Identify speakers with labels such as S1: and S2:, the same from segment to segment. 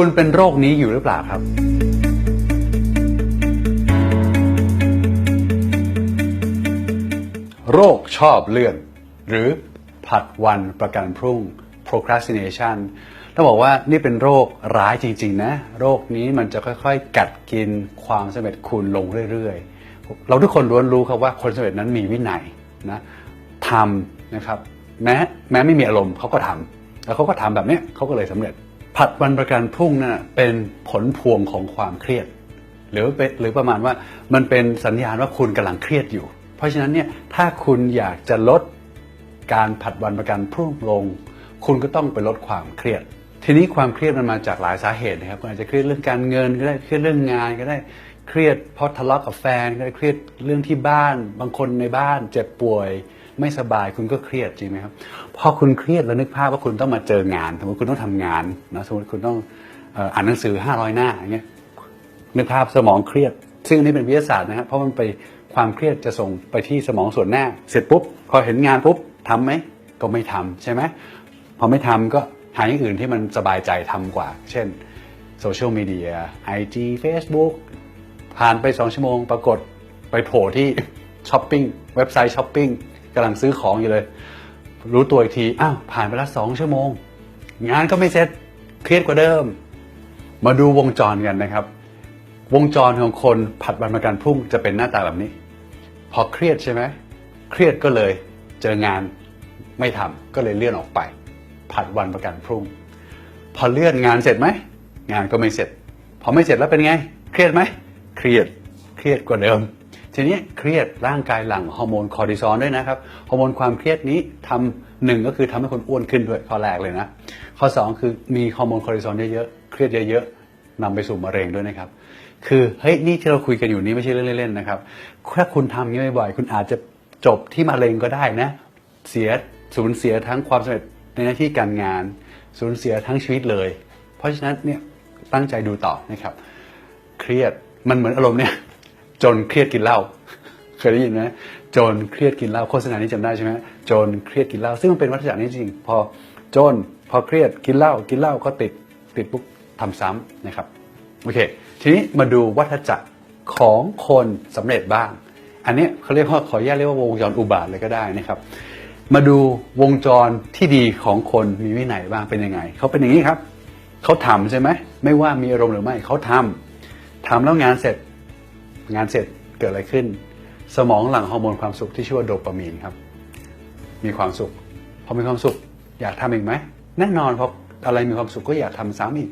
S1: คุณเป็นโรคนี้อยู่หรือเปล่าครับ โรคชอบเลื่อน หรือผัดวันประกันพรุ่ง procrastination ต้องบอกว่านี่เป็นโรคร้ายจริง ๆ นะ โรคนี้มันจะค่อยๆ กัดกินความสำเร็จคุณลงเรื่อยๆ เราทุกคนล้วนรู้ครับว่าคนสำเร็จนั้นมีวินัยนะทำนะครับ แม้แม้ไม่มีอารมณ์เขาก็ทำแล้วเขาก็ทำแบบนี้เขาก็เลยสำเร็จ ผัดวันประกันพรุ่งนั่ะเป็นผลพวงของความเครียด หรือเป็นหรือประมาณว่ามันเป็นสัญญาณว่าคุณกำลังเครียดอยู่ เพราะฉะนั้นเนี่ยถ้าคุณอยากจะลดการผัดวันประกันพรุ่งลง คุณก็ต้องไปลดความเครียด ทีนี้ความเครียดมันมาจากหลายสาเหตุนะครับอาจจะเครียดเรื่องการเงินก็ได้เครียดเรื่องงานก็ได้เครียดเพราะทะเลาะกับแฟนก็ได้เครียดเรื่องที่บ้าน บางคนในบ้านเจ็บป่วย ไม่สบายคุณก็เครียดจริงไหมครับพอคุณเครียดแล้วนึกภาพว่าคุณต้องมาเจองานสมมติคุณต้องทำงานนะสมมติคุณต้องอ่ออ่านหนังสือ 500 หน้าอย่างเงี้ยนึกภาพสมองเครียด ซึ่งอันนี้เป็นวิทยาศาสตร์นะครับเพราะมันไปความเครียดจะส่งไปที่สมองส่วนหน้า เสร็จปุ๊บพอเห็นงานปุ๊บทำไหมก็ไม่ทำใช่ไหมพอไม่ทำก็หาอย่างอื่นที่มันสบายใจทำกว่า เช่นโซเชียลมีเดีย IG Facebook ผ่านไปสองชั่วโมง ปรากฏไปโผล่ที่ช้อปปิ้งเว็บไซต์ช้อปปิ้ง กำลังซื้อของอยู่เลย รู้ตัวอีกทีอ้าวผ่านไปแล้วสองชั่วโมง งานก็ไม่เสร็จเครียดกว่าเดิม มาดูวงจรกันนะครับ วงจรของคนผัดวันประกันพรุ่งจะเป็นหน้าตาแบบนี้ พอเครียดใช่ไหมเครียดก็เลยเจองานไม่ทำก็เลยเลื่อนออกไป ผัดวันประกันพรุ่ง พอเลื่อนงานเสร็จไหมงานก็ไม่เสร็จ พอไม่เสร็จแล้วเป็นไง เครียดไหมเครียดเครียดกว่าเดิม ทีนี้เครียดร่างกายหลั่งฮอร์โมนคอร์ติซอลด้วยนะครับฮอร์โมนความเครียดนี้ทำหนึ่งก็คือทำให้คนอ้วนขึ้นด้วยข้อแรกเลยนะข้อสองคือมีฮอร์โมนคอร์ติซอลเยอะๆเครียดเยอะๆนำไปสู่มะเร็งด้วยนะครับ คือเฮ้ยนี่ที่เราคุยกันอยู่นี้ไม่ใช่เรื่องเล่นๆนะครับถ้าคุณทำอย่างนี้บ่อยๆคุณอาจจะจบที่มะเร็งก็ได้นะ เสียสูญเสียทั้งความสำเร็จในหน้าที่การงาน สูญเสียทั้งชีวิตเลย เพราะฉะนั้นเนี่ยตั้งใจดูต่อนะครับ เครียดมันเหมือนอารมณ์เนี่ย จนเครียดกินเหล้าเคยได้ยินไหมจนเครียดกินเหล้าโฆษณานี้จำได้ใช่ไหมจนเครียดกินเหล้าซึ่งมันเป็นวัฏจักรนี้จริง พอจนพอเครียดกินเหล้ากินเหล้าก็ติดติดปุ๊บทำซ้ำนะครับโอเค ทีนี้มาดูวัฏจักรของคนสำเร็จบ้าง อันนี้เขาเรียกว่าขออนุญาตเรียกว่าวงจรอุบาทเลยก็ได้นะครับ มาดูวงจรที่ดีของคนมีวินัยบ้างเป็นยังไงเขาเป็นอย่างนี้ครับเขาทำใช่ไหมไม่ว่ามีอารมณ์หรือไม่เขาทำทำแล้วงานเสร็จ งานเสร็จเกิดอะไรขึ้น สมองหลั่งฮอร์โมนความสุขที่ชื่อว่าโดปามีนครับ มีความสุข พอมีความสุขอยากทำอีกไหมแน่นอนพราะอะไรมีความสุขก็อยากทำซ้ำอีก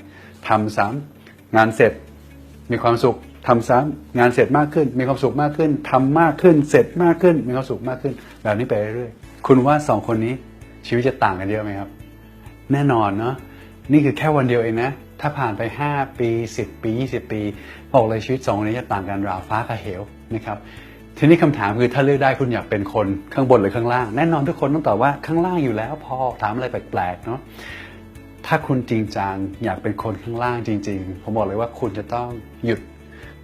S1: ทำซ้ำงานเสร็จ มีความสุขทำซ้ำงานเสร็จมากขึ้น มีความสุขมากขึ้นทำมากขึ้น เสร็จมากขึ้น มีความสุขมากขึ้น แบบนี้ไปเรื่อยๆคุณว่าสองคนนี้ชีวิตจะต่างกันเยอะไหมครับ แน่นอนเนาะนี่คือแค่วันเดียวเองนะถ้าผ่านไป 5 ปี 10 ปี 20 ปีบอกเลยชีวิตสองนี้จะต่างกันราวฟ้ากับเหวนะครับทีนี้คำถามคือถ้าเลือกได้คุณอยากเป็นคนข้างบนหรือข้างล่าง แน่นอนทุกคนต้องตอบว่าข้างล่างอยู่แล้ว พอถามอะไรแปลกๆเนาะถ้าคุณจริงจังอยากเป็นคนข้างล่างจริง ๆ ผมบอกเลยว่าคุณจะต้องหยุด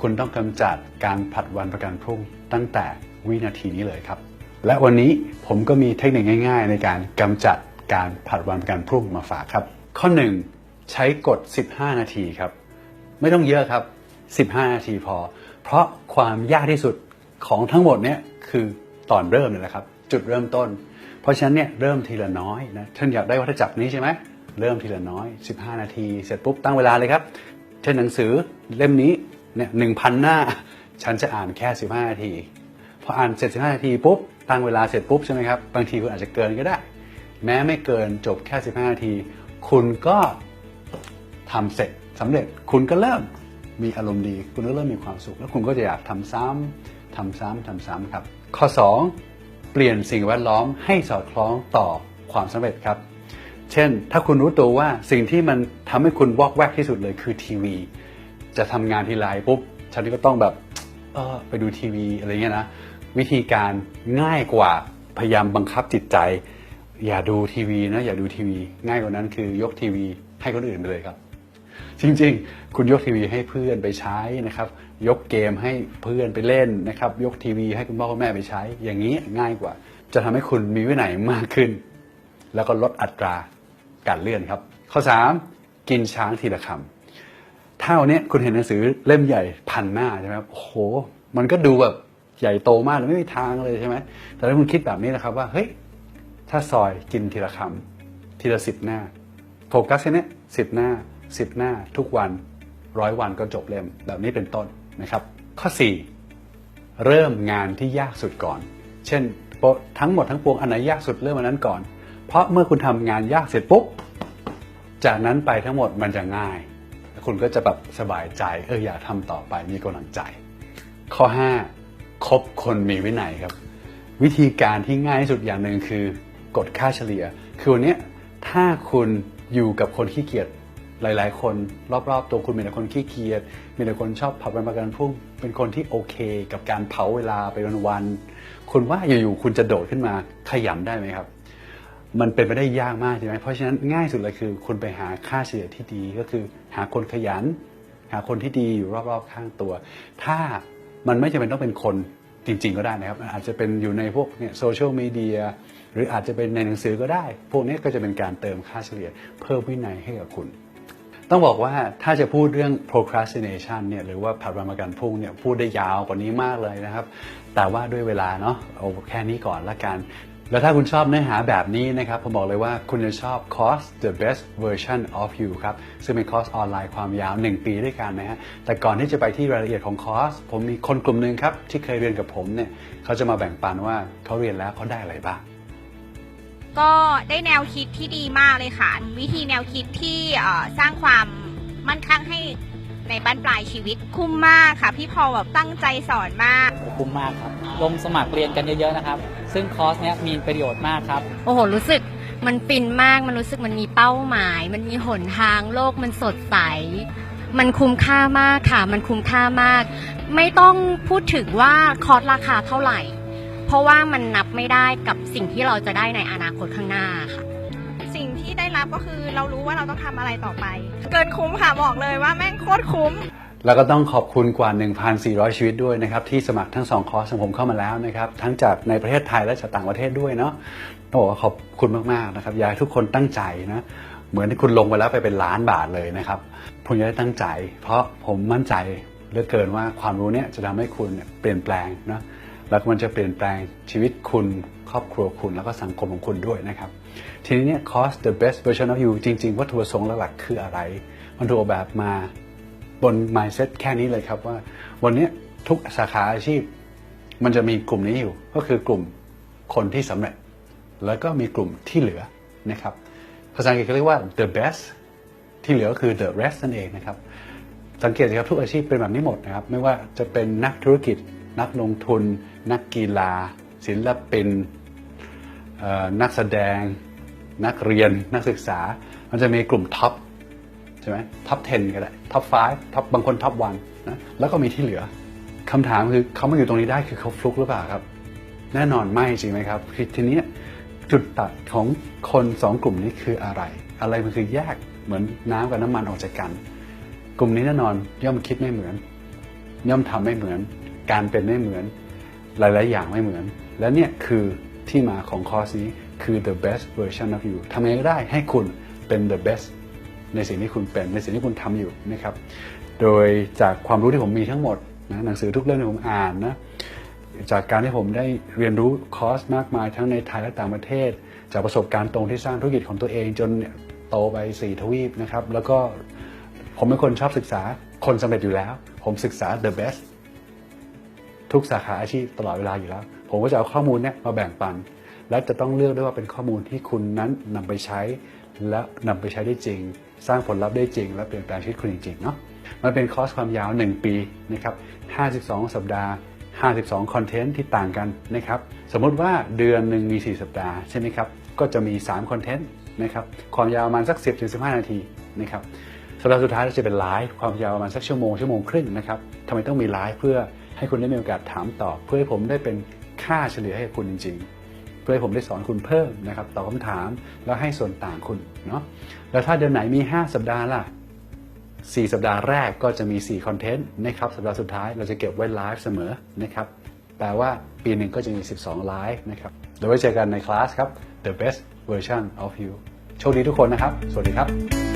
S1: คุณต้องกำจัดการผัดวันประกันพรุ่ง ตั้งแต่วินาทีนี้เลยครับ และวันนี้ผมก็มีเทคนิคง่าย ๆ ในการกำจัดการผัดวันประกันพรุ่งมาฝากครับ ข้อ 1 ใช้กฎ15 นาทีครับ ไม่ต้องเยอะครับ 15 นาทีพอ เพราะความยากที่สุดของทั้งหมดเนี่ยคือตอนเริ่มนี่แหละครับ จุดเริ่มต้น เพราะฉะนั้นเนี่ยเริ่มทีละน้อยนะท่านอยากได้วัฏจักรนี้ใช่ไหมเริ่มทีละน้อย 15 นาที เสร็จปุ๊บตั้งเวลาเลยครับ เช่นหนังสือเล่มนี้เนี่ยหนึ่งพันหน้า ฉันจะอ่านแค่ 15 นาที พออ่านเสร็จ 15 นาทีปุ๊บ ตั้งเวลาเสร็จปุ๊บใช่ไหมครับ บางทีคุณอาจจะเกินก็ได้ แม้ไม่เกินจบแค่ 15 นาที คุณก็ ทำเสร็จสำเร็จคุณก็เริ่มมีอารมณ์ดี คุณก็เริ่มมีความสุข แล้วคุณก็จะอยากทำซ้ำทำซ้ำทำซ้ำครับ ข้อ 2 เปลี่ยนสิ่งแวดล้อมให้สอดคล้องต่อความสำเร็จครับ เช่น ถ้าคุณรู้ตัวว่าสิ่งที่มันทำให้คุณวอกแวกที่สุดเลยคือทีวี จะทำงานทีไรปุ๊บฉันก็ต้องแบบเออไปดูทีวีอะไรเงี้ยนะวิธีการง่ายกว่าพยายามบังคับจิตใจ อย่าดูทีวีนะอย่าดูทีวี ง่ายกว่านั้นคือยกทีวีให้คนอื่นไปเลยครับ จริงๆ คุณยกทีวีให้เพื่อนไปใช้นะครับ ยกเกมให้เพื่อนไปเล่นนะครับ ยกทีวีให้คุณพ่อคุณแม่ไปใช้ อย่างนี้ง่ายกว่า จะทำให้คุณมีวินัยมากขึ้น แล้วก็ลดอัตราการเลื่อนครับ ข้อ 3 กินช้างทีละคถ้าวันเนี้ยคุณเห็นหนังสือเล่มใหญ่พันหน้าใช่ไหมครับโอ้โห มันก็ดูแบบใหญ่โตมากเลยไม่มีทางเลยใช่ไหมแต่ถ้าคุณคิดแบบนี้นะครับว่าเฮ้ยถ้าซอยกินทีละคำทีละสิบหน้าโฟกัสแค่เนี้สิบหน้า สิบหน้าทุกวันร้อยวันก็จบเล่มแบบนี้เป็นต้นนะครับ ข้อ 4 เริ่มงานที่ยากสุดก่อน เช่นทั้งหมดทั้งปวงอันไหนยากสุดเริ่มอันนั้นก่อน เพราะเมื่อคุณทำงานยากเสร็จปุ๊บจากนั้นไปทั้งหมดมันจะง่าย คุณก็จะแบบสบายใจเอออยากทำต่อไปมีกำลังใจ ข้อ 5 คบคนมีวินัยครับ วิธีการที่ง่ายที่สุดอย่างหนึ่งคือกดค่าเฉลี่ย คือวันนี้ถ้าคุณอยู่กับคนขี้เกียจ หลาย ๆ คนรอบๆ ตัวคุณมีแต่คนขี้เกียจมีแต่คนชอบผับวันประกันพรุ่งเป็นคนที่โอเค กับการเผาเวลาไปวันๆคุณว่าอยู่ๆคุณจะโดดขึ้นมาขยันได้ไหมครับ มันเป็นไปได้ยากมากใช่ไหมเพราะฉะนั้นง่ายสุดเลยคือคุณไปหาค่าเฉลี่ยที่ดีก็คือหาคนขยัน หาคนที่ดีอยู่รอบๆ ข้างตัว ถ้ามันไม่จำเป็นต้องเป็นคนจริง ๆ ก็ได้นะครับ อาจจะเป็นอยู่ในพวกเนี่ยโซเชียลมีเดียหรืออาจจะเป็นในหนังสือก็ได้ พวกนี้ก็จะเป็นการเติมค่าเฉลี่ยเพิ่มวินัยให้กับคุณ ต้องบอกว่าถ้าจะพูดเรื่อง procrastination เนี่ยหรือว่าผัดวันประกันพรุ่งเนี่ยพูดได้ยาวกว่านี้มากเลยนะครับ แต่ว่าด้วยเวลาเนาะเอาแค่นี้ก่อนละกัน แล้วถ้าคุณชอบเนื้อหาแบบนี้นะครับ ผมบอกเลยว่าคุณจะชอบคอร์ส The Best Version of You ครับ ซึ่งเป็นคอร์สออนไลน์ความยาว 1 ปีด้วยกันนะฮะแต่ก่อนที่จะไปที่รายละเอียดของคอร์ส ผมมีคนกลุ่มหนึ่งครับที่เคยเรียนกับผมเนี่ยเขาจะมาแบ่งปันว่าเขาเรียนแล้วเขาได้อะไรบ้าง
S2: ก็ได้แนวคิดที่ดีมากเลยค่ะ วิธีแนวคิดที่เอ่อสร้างความมั่นคงให้ในบ้านปลายชีวิตคุ้มมากค่ะ พี่พอแบบตั้งใจสอนมาก
S3: คุ้มมากครับลงสมัครเรียนกันเยอะๆนะครับ ซึ่งคอร์สเนี้ยมีประโยชน์มากครับ
S4: โอ้โห รู้สึกมันฟินมากมันรู้สึกมันมีเป้าหมาย มันมีหนทางโลกมันสดใส มันคุ้มค่ามากค่ะ มันคุ้มค่ามาก ไม่ต้องพูดถึงว่าคอร์สราคาเท่าไหร่ เพราะว่ามันนับไม่ได้กับสิ่งที่เราจะได้ในอนาคตข้างหน้าค่ะ
S2: สิ่งที่ได้รับก็คือเรารู้ว่าเราต้องทำอะไรต่อไป เกินคุ้มค่ะบอกเลยว่าแม่งโคตรคุ้ม
S1: แล้วก็ต้องขอบคุณกว่า 1,400 ชีวิตด้วยนะครับ ที่สมัครทั้ง 2 คอร์สของผมเข้ามาแล้วนะครับ ทั้งจากในประเทศไทยและจากต่างประเทศด้วยเนาะต้องบอกว่าขอบคุณมาก ๆ นะครับ อยากให้ทุกคนตั้งใจนะ เหมือนที่คุณลงไปแล้วไปเป็นล้านบาทเลยนะครับผมอยากให้ตั้งใจ เพราะผมมั่นใจเหลือเกินว่าความรู้เนี้ยจะทำให้คุณเนี่ยเปลี่ยนแปลงนะ แล้วมันจะเปลี่ยนแปลงชีวิตคุณครอบครัวคุณแล้วก็สังคมของคุณด้วยนะครับ ทีนี้เนี่ยคอร์ส the best version of you จริง ๆ วัตถุประสงค์หลักๆคืออะไร มันถูกออกแบบมาบน mindset แค่นี้เลยครับว่า วันนี้ทุกสาขาอาชีพ มันจะมีกลุ่มนี้อยู่ ก็คือกลุ่มคนที่สำเร็จ แล้วก็มีกลุ่มที่เหลือนะครับภาษาอังกฤษเขาเรียกว่า the best ที่เหลือก็คือ the rest นั่นเองนะครับ สังเกตสิครับทุกอาชีพเป็นแบบนี้หมดนะครับ ไม่ว่าจะเป็นนักธุรกิจ นักลงทุน นักกีฬา ศิลปินเอ่อนักแสดง นักเรียนนักศึกษา มันจะมีกลุ่มท็อปใช่ไหมท็อป 10 ก็ได้ท็อป 5 ท็อปบางคนท็อป1นะแล้วก็มีที่เหลือคำถามคือเขามาอยู่ตรงนี้ได้คือเขาฟลุกหรือเปล่าครับ แน่นอนไม่จริงไหมครับคือทีนี้จุดตัดของคนสองกลุ่มนี้คืออะไร อะไรมันคือแยกเหมือนน้ำกับน้ำมันออกจากกัน กลุ่มนี้แน่นอนย่อมคิดไม่เหมือน ย่อมทำไม่เหมือน การเป็นไม่เหมือน หลาย ๆ อย่างไม่เหมือน และเนี่ยคือที่มาของคอร์สนี้คือ the best version of you ทำยังไงก็ได้ให้คุณเป็น the best ในสิ่งที่คุณเป็นในสิ่งที่คุณทำอยู่นะครับ โดยจากความรู้ที่ผมมีทั้งหมดนะหนังสือทุกเล่มที่ผมอ่านนะจากการที่ผมได้เรียนรู้คอร์สมากมายทั้งในไทยและต่างประเทศ จากประสบการณ์ตรงที่สร้างธุรกิจของตัวเองจนโตไปสี่ทวีปนะครับ แล้วก็ผมเป็นคนชอบศึกษาคนสำเร็จอยู่แล้ว ผมศึกษา the best ทุกสาขาอาชีพตลอดเวลาอยู่แล้ว ผมก็จะเอาข้อมูลเนี้ยมาแบ่งปัน และจะต้องเลือกด้วยว่าเป็นข้อมูลที่คุณนั้นนำไปใช้ และนำไปใช้ได้จริง สร้างผลลัพธ์ได้จริง และเปลี่ยนแปลงชีวิตคุณจริงๆเนาะมันเป็นคอร์สความยาว 1 ปีนะครับ52 สัปดาห์ 52 คอนเทนต์ที่ต่างกันนะครับ สมมติว่าเดือนหนึ่งมี 4 สัปดาห์ใช่ไหมครับ ก็จะมี 3 คอนเทนต์นะครับ ความยาวประมาณสัก 10ถึง15 นาทีนะครับสัปดาห์สุดท้ายจะเป็นไลฟ์ความยาวประมาณสักชั่วโมงชั่วโมงครึ่งนะครับทำไมต้องมีไลฟ์เพื่อ ให้คุณได้มีโอกาสถามตอบ เพื่อให้ผมได้เป็นค่าเฉลี่ยให้คุณจริง ๆ เพื่อให้ผมได้สอนคุณเพิ่มนะครับตอบคำถามแล้วให้ส่วนต่างคุณเนาะแล้วถ้าเดือนไหนมี 5 สัปดาห์ล่ะ 4 สัปดาห์แรกก็จะมี 4 คอนเทนต์นะครับสัปดาห์สุดท้ายเราจะเก็บไว้ไลฟ์เสมอนะครับแปลว่าปีหนึ่งก็จะมี 12 ไลฟ์นะครับเดี๋ยวไว้เจอกันในคลาสครับ The best version of you โชคดีทุกคนนะครับ สวัสดีครับ